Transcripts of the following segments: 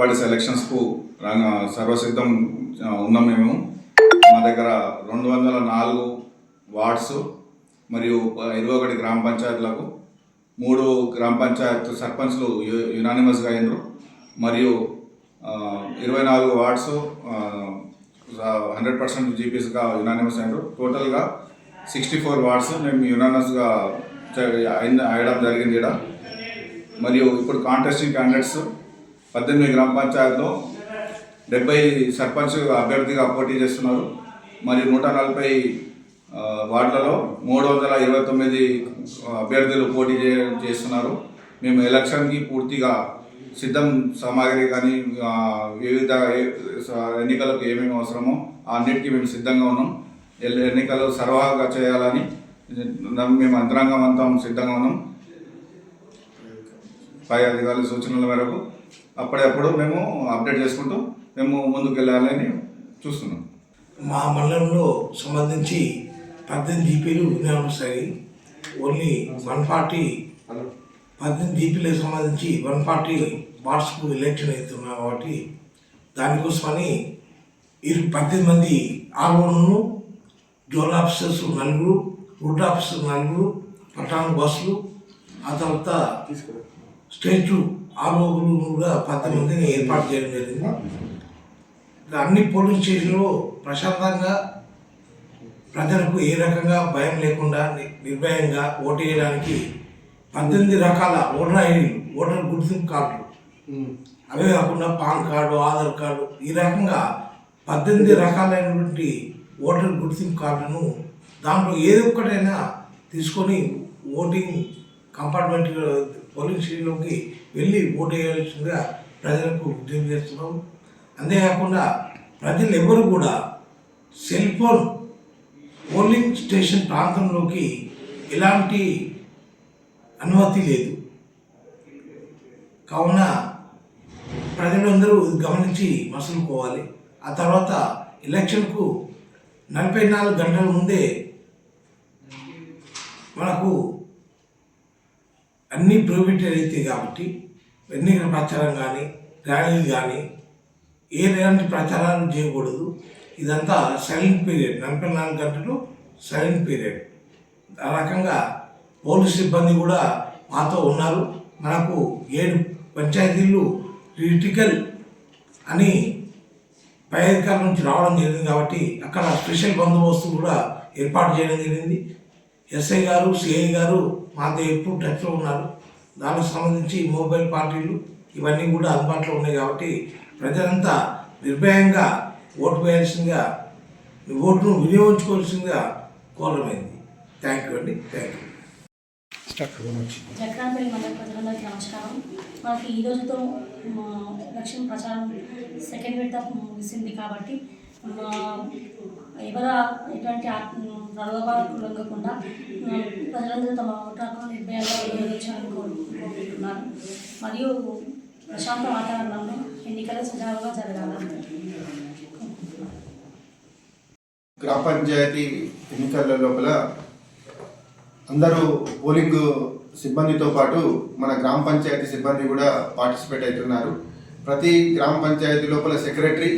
Bodies ఎలక్షన్స్కు సర్వసిద్ధం ఉన్నాం మేము. మా దగ్గర రెండు వందల నాలుగు వార్డ్స్ మరియు ఇరవై ఒకటి గ్రామ పంచాయతీలకు మూడు గ్రామ పంచాయత్ సర్పంచ్లు యునానిమస్గా అయినరు. మరియు ఇరవై నాలుగు వార్డ్స్ హండ్రెడ్ పర్సెంట్ జీపీస్గా యునానిమస్ అయినరు. టోటల్గా సిక్స్టీ ఫోర్ వార్డ్స్ మేము యునానిమస్గా అయ్యడం జరిగింది ఇక్కడ మరియు ఇప్పుడు కాంటెస్టింగ్ క్యాండిడేట్స్ పద్దెనిమిది గ్రామ పంచాయతీలో డెబ్బై సర్పంచ్ అభ్యర్థిగా పోటీ చేస్తున్నారు. మరియు నూట నలభై వార్డులలో మూడు వందల ఇరవై తొమ్మిది అభ్యర్థులు పోటీ చే చేస్తున్నారు. మేము ఎలక్షన్కి పూర్తిగా సిద్ధం సామాగ్రి కానీ వివిధ ఏ- ఎన్నికలకు ఏమేమి అవసరమో అన్నిటికీ మేము సిద్ధంగా ఉన్నాం. ఎన్నికలు సర్వాగా చేయాలని మేము అంతరంగం అంతా సిద్ధంగా ఉన్నాం. పై అధికారుల సూచనల మేరకు. అప్పుడప్పుడు మేము అప్డేట్ చేసుకుంటూ మేము ముందుకు వెళ్ళాలని చూస్తున్నాం. మా మండలంలో సంబంధించి పద్దెనిమిది జీపీలు వినియోగిస్తాయి ఓన్లీ వన్ ఫార్టీ పద్దెనిమిది జీపీలకు సంబంధించి వన్ ఫార్టీ వార్డ్స్కు ఎలక్షన్ అవుతున్నాం కాబట్టి దానికోసమని ఇరు పద్దెనిమిది మంది ఆర్ఓను జోన్ ఆఫీసర్స్ నలుగురు రూట్ ఆఫీసర్ నలుగురు పట్టణ బస్సులు ఆ తర్వాత స్టేట్ ఆర్ఓలు కూడా పద్దెనిమిది మందిని ఏర్పాటు చేయడం జరిగింది. అన్ని పోలింగ్ స్టేషన్లో ప్రశాంతంగా ప్రజలకు ఏ రకంగా భయం లేకుండా నిర్భయంగా ఓటు వేయడానికి పద్దెనిమిది రకాల ఓటర్ ఐడీలు ఓటర్ గుర్తింపు కార్డులు. అవే కాకుండా పాన్ కార్డు ఆధార్ కార్డు ఈ రకంగా పద్దెనిమిది రకాలైనటువంటి ఓటర్ గుర్తింపు కార్డును దాంట్లో ఏదో ఒక్కటైనా తీసుకొని ఓటింగ్ కంపార్ట్మెంట్ పోలింగ్ స్టేషన్లోకి వెళ్ళి ఓటు వేయాల్సిందిగా ప్రజలకు విజ్ఞప్తి చేస్తున్నాం. అంతేకాకుండా ప్రజలు ఎవరు కూడా సెల్ ఫోన్ పోలింగ్ స్టేషన్ ప్రాంతంలోకి ఎలాంటి అనుమతి లేదు. కావున ప్రజలందరూ గమనించి మసులుకోవాలి. ఆ తర్వాత ఎలక్షన్కు నలభై నాలుగు గంటల ముందే మనకు అన్నీ ప్రోహిబిటెడ్ అయితే కాబట్టి ఎన్నికల ప్రచారం కానీ ర్యాలీలు కానీ ఏ ఎలాంటి ప్రచారాలు చేయకూడదు. ఇదంతా సైలెంట్ పీరియడ్ నలభై నాలుగు గంటలు సైలెంట్ పీరియడ్ ఆ రకంగా పోలీస్ సిబ్బంది కూడా మాతో ఉన్నారు. మనకు ఏడు పంచాయతీలు క్రిటికల్ అని పై అధికారుల నుంచి రావడం జరిగింది కాబట్టి అక్కడ స్పెషల్ బందోబస్తు కూడా ఏర్పాటు చేయడం జరిగింది. ఎస్ఐ గారు సిఐ గారు మాతో ఎప్పుడు టచ్లో ఉన్నారు. దానికి సంబంధించి మొబైల్ పార్టీలు ఇవన్నీ కూడా అందుబాటులో ఉన్నాయి కాబట్టి ప్రజలంతా నిర్భయంగా ఓటు వేయాల్సిందిగా ఓటును వినియోగించుకోవాల్సిందిగా కోరమైంది. థ్యాంక్ యూ అండి. థ్యాంక్ యూ జక్రాన్పల్లి మండల ప్రజలందరికీ నమస్కారం. మనకి ఈ రోజుతో ఎలక్షన్ ప్రచారం సెకండ్ విడత ముగిసింది కాబట్టి ఎవరు ఎటువంటి ఆ- లొంగకుండా ప్రజలందరూ తమ ఓటు నిర్భయంగా వినియోగించాలని కోరు- కోరుకుంటున్నాను మరియు ప్రశాంత వాతావరణంలో ఎన్నికలు సజావుగా జరగాలి? గ్రామ పంచాయతీ ఎన్నికల లోపల అందరూ పోలింగ్ సిబ్బందితో పాటు మన గ్రామ పంచాయతీ సిబ్బంది కూడా పార్టిసిపేట్ అవుతున్నారు. ప్రతి గ్రామ పంచాయతీ లోపల సెక్రటరీ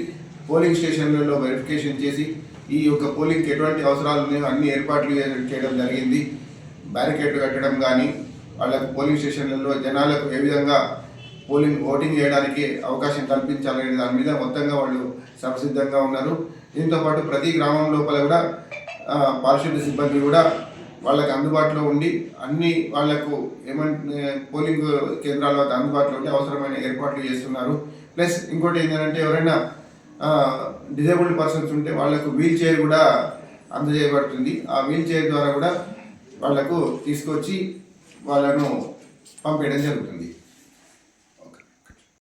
పోలింగ్ స్టేషన్లలో వెరిఫికేషన్ చేసి ఈ యొక్క పోలింగ్కి ఎటువంటి అవసరాలు ఉన్నాయో అన్ని ఏర్పాట్లు చేయడం జరిగింది. బ్యారికేడ్లు కట్టడం కానీ వాళ్ళకు పోలింగ్ స్టేషన్లలో జనాలకు ఏ విధంగా పోలింగ్ ఓటింగ్ చేయడానికి అవకాశం కల్పించాలనే దాని మీద మొత్తంగా వాళ్ళు సంసిద్ధంగా ఉన్నారు. దీంతో పాటు ప్రతి గ్రామం లోపల కూడా ఆ, పారిశుద్ధ్య సిబ్బంది కూడా వాళ్ళకి అందుబాటులో ఉండి అన్ని వాళ్ళకు ఏమంటే పోలింగ్ కేంద్రాల వద్ద అందుబాటులో ఉండి అవసరమైన ఏర్పాట్లు చేస్తున్నారు. ప్లస్ ఇంకోటి ఏంటంటే ఎవరైనా డిజేబుల్డ్ పర్సన్స్ ఉంటే వాళ్ళకు వీల్ చైర్ కూడా అందజేయబడుతుంది. ఆ వీల్ చైర్ ద్వారా కూడా వాళ్ళకు తీసుకొచ్చి వాళ్ళను పంపించడం జరుగుతుంది.